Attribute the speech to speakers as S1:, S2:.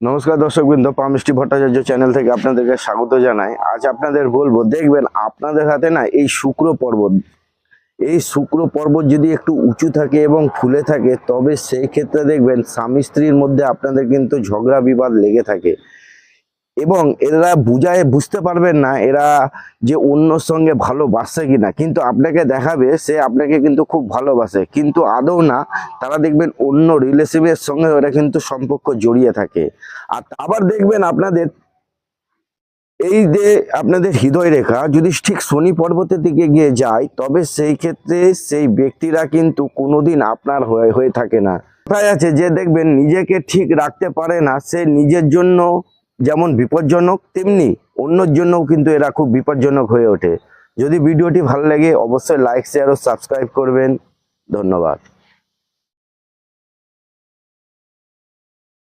S1: নমস্কার দর্শকবৃন্দ পামিষ্টি ভট্টাচার্য চ্যানেল থেকে আপনাদেরকে স্বাগত জানাই। আজ আপনাদের বলব, দেখবেন আপনাদের হাতে না এই শুক্র পর্বত এই শুক্র পর্বত যদি একটু উঁচু থাকে এবং ফুলে থাকে, তবে সেই ক্ষেত্রে দেখবেন স্বামী স্ত্রীর মধ্যে আপনাদের কিন্তু ঝগড়া বিবাদ লেগে থাকে। এবং এরা বুঝায়, বুঝতে পারবেন না এরা যে অন্যর সঙ্গে ভালোবাসে কিনা। কিন্তু আপনাকে দেখাবে, সে আপনাকে কিন্তু খুব ভালোবাসে। কিন্তু আদৌ না, তারা দেখবেন অন্য রিলেশনের সঙ্গে ওরা কিন্তু সম্পর্ক জড়িয়ে থাকে। আর আবার দেখবেন আপনাদের এই যে আপনাদের হৃদয় রেখা যদি ঠিক শনি পর্বতের দিকে গিয়ে যায়, তবে সেই ক্ষেত্রে সেই ব্যক্তিরা কিন্তু কোনোদিন আপনার হয়ে হয়ে থাকে না। কথায় আছে যে দেখবেন, নিজেকে ঠিক রাখতে পারে না, সে নিজের জন্য যেমন বিপজ্জনক, তেমনি অন্যর জন্যও কিন্তু এরা খুব বিপজ্জনক হয়ে ওঠে। যদি ভিডিওটি ভালো লাগে, অবশ্যই লাইক শেয়ার ও সাবস্ক্রাইব করবেন। ধন্যবাদ।